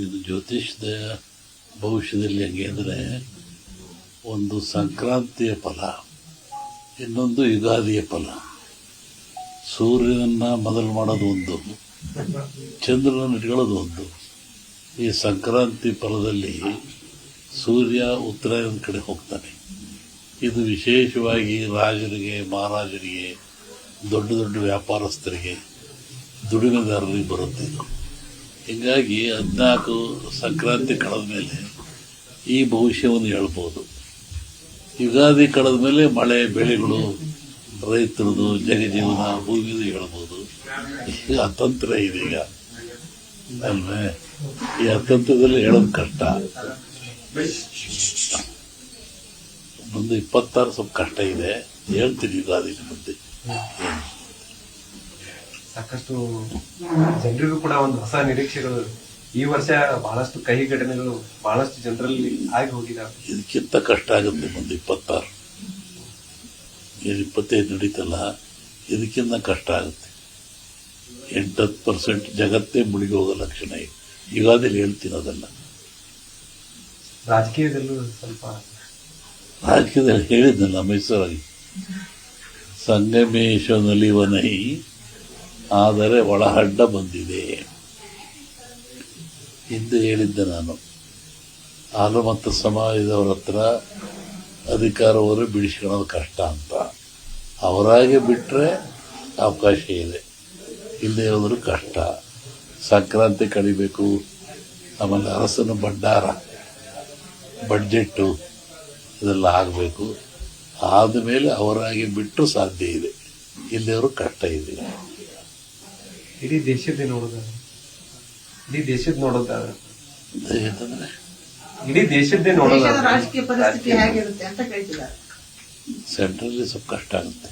ಇದು ಜ್ಯೋತಿಷ್ಯದ ಭವಿಷ್ಯದಲ್ಲಿ ಹೆಂಗೆ ಅಂದರೆ ಒಂದು ಸಂಕ್ರಾಂತಿಯ ಫಲ, ಇನ್ನೊಂದು ಯುಗಾದಿಯ ಫಲ. ಸೂರ್ಯನನ್ನು ಮೊದಲು ಮಾಡೋದು ಒಂದು ಚಂದ್ರನ ಇಟ್ಕೊಳ್ಳೋದು ಒಂದು. ಈ ಸಂಕ್ರಾಂತಿ ಫಲದಲ್ಲಿ ಸೂರ್ಯ ಉತ್ತರಾಯಣದ ಕಡೆ ಹೋಗ್ತಾನೆ. ಇದು ವಿಶೇಷವಾಗಿ ರಾಜರಿಗೆ, ಮಹಾರಾಜರಿಗೆ, ದೊಡ್ಡ ದೊಡ್ಡ ವ್ಯಾಪಾರಸ್ಥರಿಗೆ, ದುಡಿಮೆದಾರರಿಗೆ ಇದು. ಹೀಗಾಗಿ ಹದಿನಾಲ್ಕು ಸಂಕ್ರಾಂತಿ ಕಳೆದ ಮೇಲೆ ಈ ಭವಿಷ್ಯವನ್ನು ಹೇಳ್ಬೋದು. ಯುಗಾದಿ ಕಳೆದ ಮೇಲೆ ಮಳೆ, ಬೆಳೆಗಳು, ರೈತರದು ಜಗಜೀವನ ಭೂಮಿದು ಹೇಳ್ಬೋದು. ಈಗ ಅತಂತ್ರ ಇದೆ ಈಗ. ಅಲ್ವೇ? ಈ ಅತಂತ್ರದಲ್ಲಿ ಹೇಳೋದು ಕಷ್ಟ. ಒಂದು ಇಪ್ಪತ್ತಾರು ಸ್ವಲ್ಪ ಕಷ್ಟ ಇದೆ. ಹೇಳ್ತೀನಿ ಯುಗಾದಿ ಮುಂದೆ. ಸಾಕಷ್ಟು ಜನರಿಗೂ ಕೂಡ ಒಂದು ಹೊಸ ನಿರೀಕ್ಷೆಗಳು ಈ ವರ್ಷ ಬಹಳಷ್ಟು ಕಹಿ ಘಟನೆಗಳು ಬಹಳಷ್ಟು ಜನರಲ್ಲಿ ಆಗಿ ಹೋಗಿದಾವೆ ಇದಕ್ಕಿಂತ ಕಷ್ಟ ಆಗುತ್ತೆ ಒಂದು ಇಪ್ಪತ್ತಾರು. ಏನು ಇಪ್ಪತ್ತೈದು ನಡೀತಲ್ಲ ಇದಕ್ಕಿಂತ ಕಷ್ಟ ಆಗುತ್ತೆ. ಎಂಟತ್ತು ಪರ್ಸೆಂಟ್ ಜಗತ್ತೇ ಮುಳುಗಿ ಹೋಗೋ ಲಕ್ಷಣ ಇದೆ. ಯುಗಾದಿಲಿ ಹೇಳ್ತೀನಿ ಅದೆಲ್ಲ ರಾಜಕೀಯದಲ್ಲೂ ಸ್ವಲ್ಪ ರಾಜಕೀಯದಲ್ಲಿ ಹೇಳಿದ್ನಲ್ಲ ಮೈಸೂರಾಗಿ ಸಂಗಮೇಶ್ವನಲ್ಲಿ ನಲಿವನೈ ಆದರೆ ಒಳಹಡ್ಡ ಬಂದಿದೆ. ಎಂದು ಹೇಳಿದ್ದೆ ನಾನು. ಹಾಲು ಮತ್ತು ಸಮಾಜದವರ ಹತ್ರ ಅಧಿಕಾರವರು ಬಿಡಿಸ್ಕೊಳ್ಳೋದು ಕಷ್ಟ ಅಂತ. ಅವರಾಗೆ ಬಿಟ್ಟರೆ ಅವಕಾಶ ಇದೆ. ಇಲ್ಲದೆ ಹೋದರೂ ಕಷ್ಟ. ಸಂಕ್ರಾಂತಿ ಕಳಿಬೇಕು ಆಮೇಲೆ ಅರಸನ ಭಂಡಾರ, ಬಡ್ಜೆಟ್ಟು ಇದೆಲ್ಲ ಆಗಬೇಕು. ಆದಮೇಲೆ ಅವರಾಗಿ ಬಿಟ್ಟು ಸಾಧ್ಯ ಇದೆ. ಇಲ್ಲಿಯವರು ಕಷ್ಟ ಇದೆ. ಇಡೀ ದೇಶದ್ದೇ ನೋಡೋದಾದ್ರೆ ಇಡೀ ದೇಶದ ನೋಡೋದಾದ್ರೆ ಇಡೀ ದೇಶದ್ದೇ ದೇಶದ ನೋಡೋದಾದ್ರೆ ರಾಜಕೀಯ ಪರಿಸ್ಥಿತಿ ಹೇಗಿರುತ್ತೆ ಅಂತ ಕೇಳ್ತಿದ್ದಾರೆ. ಸೆಂಟ್ರಲ್ಲಿ ಸ್ವಲ್ಪ ಕಷ್ಟ ಆಗುತ್ತೆ.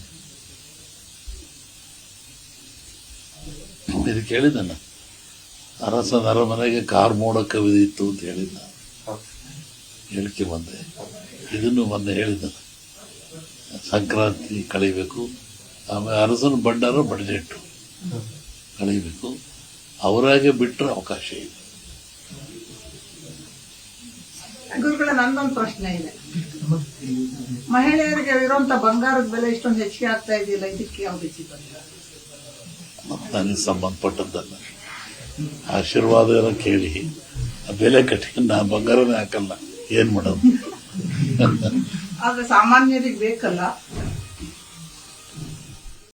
ಇದು ಕೇಳಿದ್ದಾನ. ಅರಸನರ ಅರಮನೆಗೆ ಕಾರ್ ಮೋಡ ಕವಿದಿತ್ತು ಅಂತ ಹೇಳಿದ್ದ. ಹೇಳಿಕೆ ಬಂದೆ. ಇದನ್ನು ಮೊನ್ನೆ ಹೇಳಿದ್ದ. ಸಂಕ್ರಾಂತಿ ಕಳಿಬೇಕು. ಆಮೇಲೆ ಅರಸನ ಬಂಡಾರ ಬಡ್ಜೆಟ್ಟು. ಕಳಿಬೇಕು ಅವರಾಗೆ ಬಿಟ್ಟರೆ ಅವಕಾಶ ಇದೆ ಗುರುಗಳ ನಂದೊಂದು ಪ್ರಶ್ನೆ ಇದೆ. ಮಹಿಳೆಯರಿಗೆ ಇರುವಂತ ಬಂಗಾರದ ಬೆಲೆ ಇಷ್ಟೊಂದು ಹೆಚ್ಚಿಗೆ ಆಗ್ತಾ ಇದೆಯಲ್ಲ ಇದಕ್ಕೆ ಯಾವ ರೀತಿ ನನಗೆ ಸಂಬಂಧಪಟ್ಟದ್ದಲ್ಲ. ಆಶೀರ್ವಾದ ಏನೋ ಕೇಳಿ. ಆ ಬೆಲೆ ಕಟ್ಟಿ ನಾ ಬಂಗಾರನೇ ಹಾಕಲ್ಲ. ಏನ್ ಮಾಡೋದು? ಆದ್ರೆ ಸಾಮಾನ್ಯರಿಗೆ ಬೇಕಲ್ಲ.